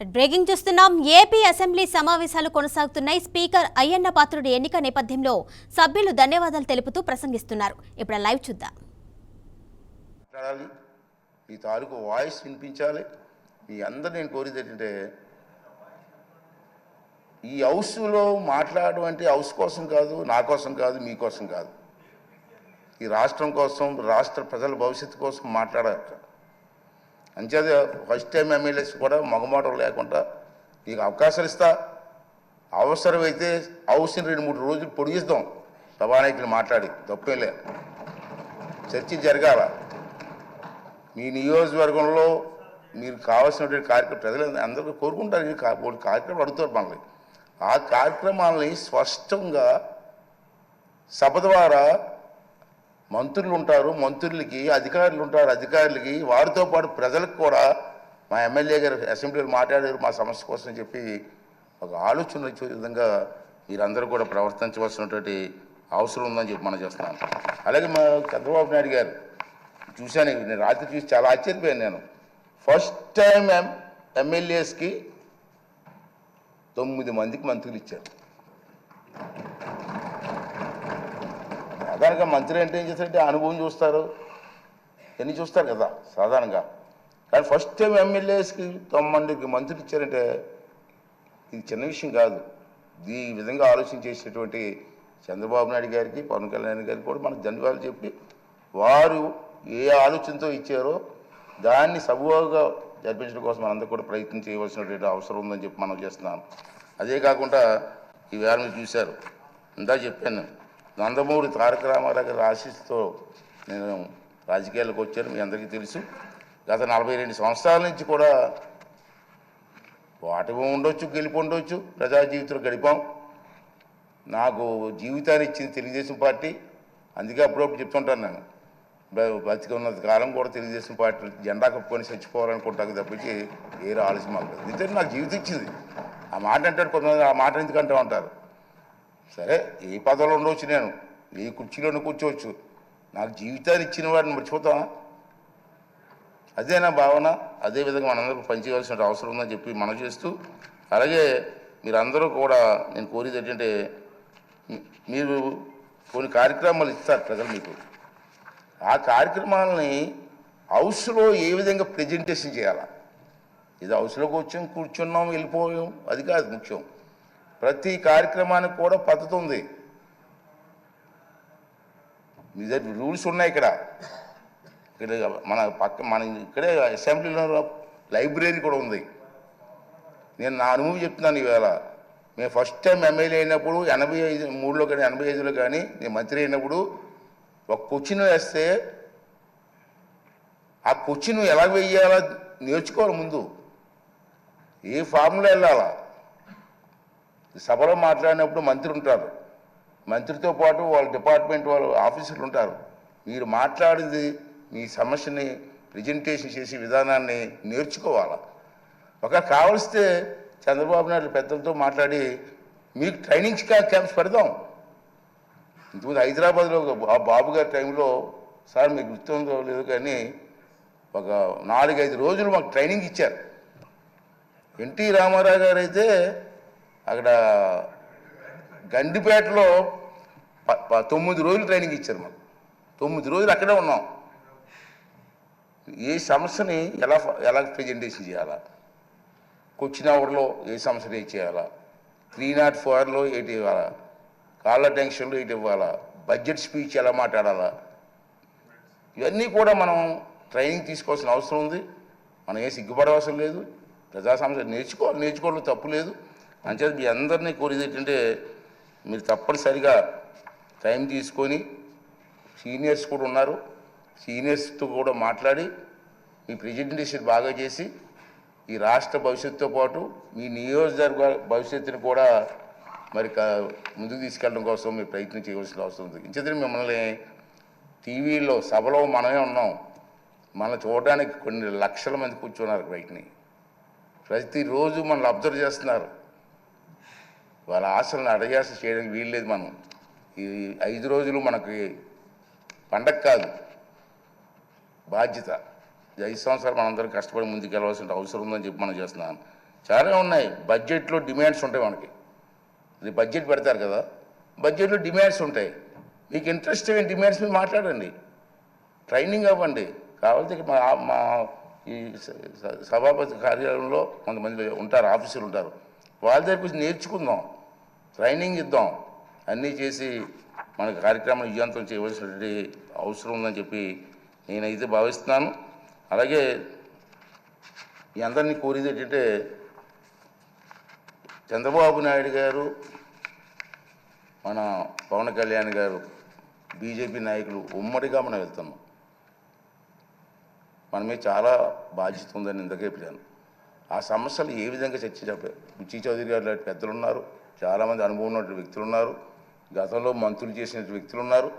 Breaking చూస్తున్నాం. AP assembly సమావేశాలు కొనసాగుతున్నాయి. స్పీకర్ అయ్యన్న పాత్రుడి ఎన్నిక నేపథ్యంలో సభ్యులు ధన్యవాదాలు తెలుపుతూ ప్రసంగిస్తున్నారు. ఇప్పుడు లైవ్ చూద్దాం. ఈ మీ తాలూకు వాయిస్ వినిపించాలి. మీ అందరు నేను కోరేది ఏంటంటే ఈ హౌస్లో మాట్లాడడం అంటే హౌస్ కోసం కాదు నా కోసం కాదు మీ కోసం కాదు. ఈ రాష్ట్రం కోసం రాష్ట్ర ప్రజల భవిష్యత్తు కోసం మాట్లాడాలి. అంచేది ఫస్ట్ టైం ఎమ్మెల్యేస్ కూడా మగమాటం లేకుండా నీకు అవకాశాలు ఇస్తా. అవసరమైతే అవసరం రెండు మూడు రోజులు పొడిగిస్తాం సభానాయకులు మాట్లాడి తప్పేలే చర్చ జరగాల. మీ నియోజకవర్గంలో మీరు కావాల్సినటువంటి కార్యక్రమం ప్రజలు అందరూ కోరుకుంటారు. ఈ కార్యక్రమం అడుగుతారు మనల్ని. ఆ కార్యక్రమాలని స్పష్టంగా సభ ద్వారా మంత్రులు ఉంటారు మంత్రులకి అధికారులు ఉంటారు అధికారులకి వారితో పాటు ప్రజలకు కూడా మా ఎమ్మెల్యే గారు అసెంబ్లీలో మాట్లాడారు మా సమస్య కోసం చెప్పి ఒక ఆలోచన వచ్చే విధంగా మీరందరూ కూడా ప్రవర్తించవలసినటువంటి అవసరం ఉందని చెప్పి మనం చేస్తున్నాను అలాగే మా చంద్రబాబు నాయుడు గారు చూశాను నేను రాత్రి చూసి చాలా ఆశ్చర్యపోయాను నేను. ఫస్ట్ టైం ఎం ఎమ్మెల్యేస్కి తొమ్మిది మందికి మంత్రులు ఇచ్చారు. దానికి మంత్రి అంటే ఏం చేస్తారంటే అనుభవం చూస్తారు. ఎన్ని చూస్తారు కదా సాధారణంగా. కానీ ఫస్ట్ టైం ఎమ్మెల్యేస్కి తొమ్మందికి మంత్రులు ఇచ్చారంటే ఇది చిన్న విషయం కాదు. ఈ విధంగా ఆలోచన చేసినటువంటి చంద్రబాబు నాయుడు గారికి పవన్ కళ్యాణ్ గారికి కూడా మనకు ధన్యవాదాలు చెప్పి వారు ఏ ఆలోచనతో ఇచ్చారో దాన్ని సబువుగా జరిపించడం కోసం మనందరూ కూడా ప్రయత్నం చేయవలసినటువంటి అవసరం ఉందని చెప్పి మనం చేస్తున్నాం. అదే కాకుండా ఈ వేళ మీరు చూశారు ఇందా చెప్పాను. నందమూరి తారక రామారావు గారి ఆశీస్సుతో నేను రాజకీయాలకు వచ్చాను మీ అందరికీ తెలుసు. గత నలభై రెండు సంవత్సరాల నుంచి కూడా ఓటమి ఉండొచ్చు గెలిపి ఉండొచ్చు ప్రజా జీవితంలో గడిపాం. నాకు జీవితాన్ని ఇచ్చింది తెలుగుదేశం పార్టీ. అందుకే అప్పుడప్పుడు చెప్తుంటాను నేను. బ- బతికి ఉన్నంత కాలం కూడా తెలుగుదేశం పార్టీ జెండా కప్పుకొని చచ్చిపోవాలనుకుంటాను తప్పించి ఏ ఆలోచన మాకు నిజంగా నాకు జీవితం ఇచ్చింది. ఆ మాట అంటే కొంతమంది ఆ మాట ఎందుకంటూ ఉంటారు? సరే ఏ పదవిలో ఉండవచ్చు నేను? ఏ కుర్చీలోనే కూర్చోవచ్చు. నాకు జీవితాన్ని ఇచ్చిన వాడిని మర్చిపోతావా? అదే నా భావన. అదే విధంగా మనందరూ పనిచేయవలసిన అవసరం ఉందని చెప్పి మనం చేస్తూ అలాగే మీరందరూ కూడా నేను కోరేది ఏంటంటే మీరు కొన్ని కార్యక్రమాలు ఇస్తారు ప్రజలు మీకు. ఆ కార్యక్రమాలని హౌస్లో ఏ విధంగా ప్రజెంటేషన్ చేయాలా? ఇది హౌస్లోకి వచ్చాం కూర్చున్నాం వెళ్ళిపోయాం. అది కాదు ముఖ్యం. ప్రతి కార్యక్రమానికి కూడా పద్ధతి ఉంది మీ దగ్గర రూల్స్ ఉన్నాయి ఇక్కడ. ఇక్కడ మన పక్క మన ఇక్కడే అసెంబ్లీలో లైబ్రరీ కూడా ఉంది. నేను నా అనుభవం చెప్తున్నాను ఈవేళ మేము ఫస్ట్ టైం ఎమ్మెల్యే అయినప్పుడు ఎనభై ఐదు మూడులో కానీ ఎనభై ఐదులో కానీ నేను మంత్రి అయినప్పుడు ఒక క్వశ్చన్ వేస్తే ఆ క్వశ్చన్ ఎలా వెయ్యాలో నేర్చుకోవాలి ముందు. ఏ ఫార్ములా వెళ్ళాలా? సభలో మాట్లాడినప్పుడు మంత్రి ఉంటారు. మంత్రితో పాటు వాళ్ళ డిపార్ట్మెంట్ వాళ్ళు ఆఫీసర్లు ఉంటారు. మీరు మాట్లాడింది మీ సమస్యని ప్రజెంటేషన్ చేసే విధానాన్ని నేర్చుకోవాలా? ఒక కావలిస్తే చంద్రబాబు నాయుడు పెద్దలతో మాట్లాడి మీకు ట్రైనింగ్ క్యాంప్స్ పెడదాం. ఇంతకుముందు హైదరాబాద్లో ఒక బాబు గారి టైంలో సార్ మీకు గుర్తుందో లేదో కానీ ఒక నాలుగైదు రోజులు మాకు ట్రైనింగ్ ఇచ్చారు. ఎన్టీ రామారావు గారు అయితే అక్కడ గండిపేటలో ప- తొమ్మిది రోజులు ట్రైనింగ్ ఇచ్చారు మాకు. తొమ్మిది రోజులు అక్కడే ఉన్నాం. ఏ సమస్యని ఎలా ఎలా ప్రజెంటేషన్ చేయాలా? క్వశ్చన్ అవర్లో ఏ సమస్యని చేయాలా? త్రీ నాట్ ఫోర్లో ఏంటి ఇవ్వాలా? కాళ్ళ టెన్షన్లో ఏంటి ఇవ్వాలా? బడ్జెట్ స్పీచ్ ఎలా మాట్లాడాలా? ఇవన్నీ కూడా మనం ట్రైనింగ్ తీసుకోవాల్సిన అవసరం ఉంది. మనం ఏ సిగ్గుపడవలసిన లేదు. ప్రజా సమస్య నేర్చుకోవాలి నేర్చుకోవడం తప్పు లేదు. అంచేత మీ అందరినీ కోరేది ఏంటంటే మీరు తప్పనిసరిగా టైం తీసుకొని సీనియర్స్ కూడా ఉన్నారు. సీనియర్స్తో కూడా మాట్లాడి మీ ప్రజెంటేషన్ బాగా చేసి ఈ రాష్ట్ర భవిష్యత్తుతో పాటు మీ నియోజకవర్గ భవిష్యత్తుని కూడా మరి క- ముందుకు తీసుకెళ్ళడం కోసం మీరు ప్రయత్నం చేయవలసిన అవసరం ఉంది. ఇంచేత మిమ్మల్ని టీవీలో సభలో మనమే ఉన్నాం. మనల్ని చూడడానికి కొన్ని లక్షల మంది కూర్చున్నారు బయటని. ప్రతిరోజు మనల్ని అబ్జర్వ్ చేస్తున్నారు. వాళ్ళ ఆశలను అడగాస చేయడానికి వీల్లేదు మనం. ఈ ఐదు రోజులు మనకి పండగ కాదు. బాధ్యత. ఐదు సంవత్సరాలు మనందరం కష్టపడి ముందుకెళ్ళవలసిన అవసరం ఉందని చెప్పి మనం చేస్తున్నాను చాలా ఉన్నాయి. బడ్జెట్లో డిమాండ్స్ ఉంటాయి మనకి. ఇది బడ్జెట్ పెడతారు కదా. బడ్జెట్లో డిమాండ్స్ ఉంటాయి. మీకు ఇంట్రెస్ట్ అయిన డిమాండ్స్ మీద మాట్లాడండి. ట్రైనింగ్ అవ్వండి. కావాలంటే మా మా ఈ సభాపతి కార్యాలయంలో కొంతమంది ఉంటారు ఆఫీసులు ఉంటారు. వాళ్ళ దగ్గర కొంచెం నేర్చుకుందాం. ట్రైనింగ్ ఇద్దాం. అన్నీ చేసి మన కార్యక్రమం విజయవంతం చేయవలసినటువంటి అవసరం ఉందని చెప్పి నేనైతే భావిస్తున్నాను. అలాగే మీ అందరినీ కోరేది ఏంటంటే చంద్రబాబు నాయుడు గారు మన పవన్ కళ్యాణ్ గారు బీజేపీ నాయకులు ఉమ్మడిగా మనం వెళ్తున్నాం. మన మీద చాలా బాధ్యత ఉందని ఇందుకే చెప్పాను. ఆ సమస్యలు ఏ విధంగా చర్చించారు బుచ్చి చౌదరి గారు లాంటి పెద్దలు ఉన్నారు చాలామంది అనుభవం ఉన్నటువంటి వ్యక్తులు ఉన్నారు గతంలో మంత్రులు చేసిన వ్యక్తులు ఉన్నారు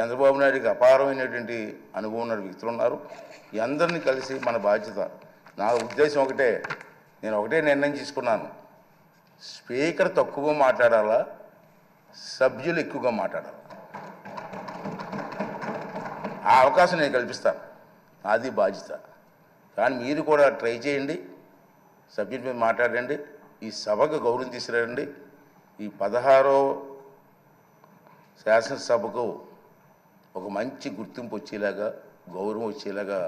చంద్రబాబు నాయుడికి అపారమైనటువంటి అనుభవం ఉన్న వ్యక్తులు ఉన్నారు ఈ అందరినీ కలిసి మన బాధ్యత. నా ఉద్దేశం ఒకటే. నేను ఒకటే నిర్ణయం తీసుకున్నాను. స్పీకర్ తక్కువగా మాట్లాడాలా? సభ్యులు ఎక్కువగా మాట్లాడాలి? ఆ అవకాశం నేను కల్పిస్తాను. అది బాధ్యత. కానీ మీరు కూడా ట్రై చేయండి. సభ్యుల మీద మాట్లాడండి. ఈ సభకు గౌరవం తీసుకురండి. ఈ పదహారో శాసనసభకు ఒక మంచి గుర్తింపు వచ్చేలాగా గౌరవం వచ్చేలాగా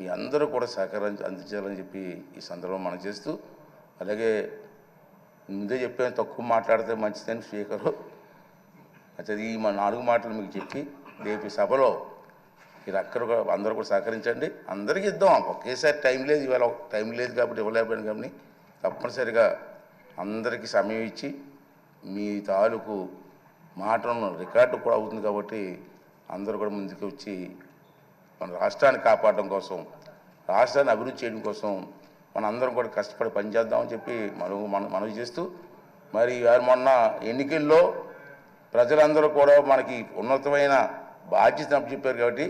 మీ అందరూ కూడా సహకారం అందించాలని చెప్పి ఈ సందర్భం మనం చేస్తూ అలాగే ముందే చెప్పాను తక్కువ మాట్లాడితే మంచిదని స్పీకరు. అయితే ఈ మా నాలుగు మాటలు మీకు చెప్పి రేపు సభలో మీరు అక్కడ కూడా అందరూ కూడా సహకరించండి. అందరికీ ఇద్దాం. ఒకేసారి టైం లేదు. ఇవాళ ఒక టైం లేదు కాబట్టి ఇవ్వలేకపోయాను కానీ తప్పనిసరిగా అందరికీ సమయం ఇచ్చి మీ తాలూకు మాటలను రికార్డు కూడా అవుతుంది కాబట్టి అందరూ కూడా ముందుకు వచ్చి మన రాష్ట్రాన్ని కాపాడడం కోసం రాష్ట్రాన్ని అభివృద్ధి చేయడం కోసం మన అందరం కూడా కష్టపడి పనిచేద్దామని చెప్పి మనం మనం మనవి చేస్తూ మరి ఇవాళ మొన్న ఎన్నికల్లో ప్రజలందరూ కూడా మనకి ఉన్నతమైన బాధ్యత చెప్పారు కాబట్టి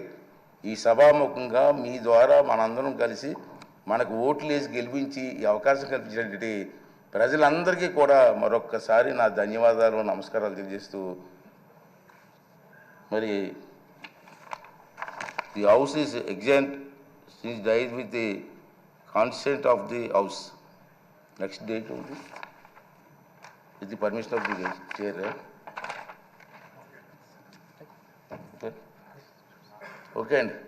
ఈ సభాముఖంగా మీ ద్వారా మనందరం కలిసి మనకు ఓట్లు వేసి గెలిపించి ఈ అవకాశం కల్పించినటువంటి ప్రజలందరికీ కూడా మరొక్కసారి నా ధన్యవాదాలు నమస్కారాలు తెలియజేస్తూ మరి the house is exempt is died with the constant of the house. Next date ఉంది. With the permission of the chair Okay.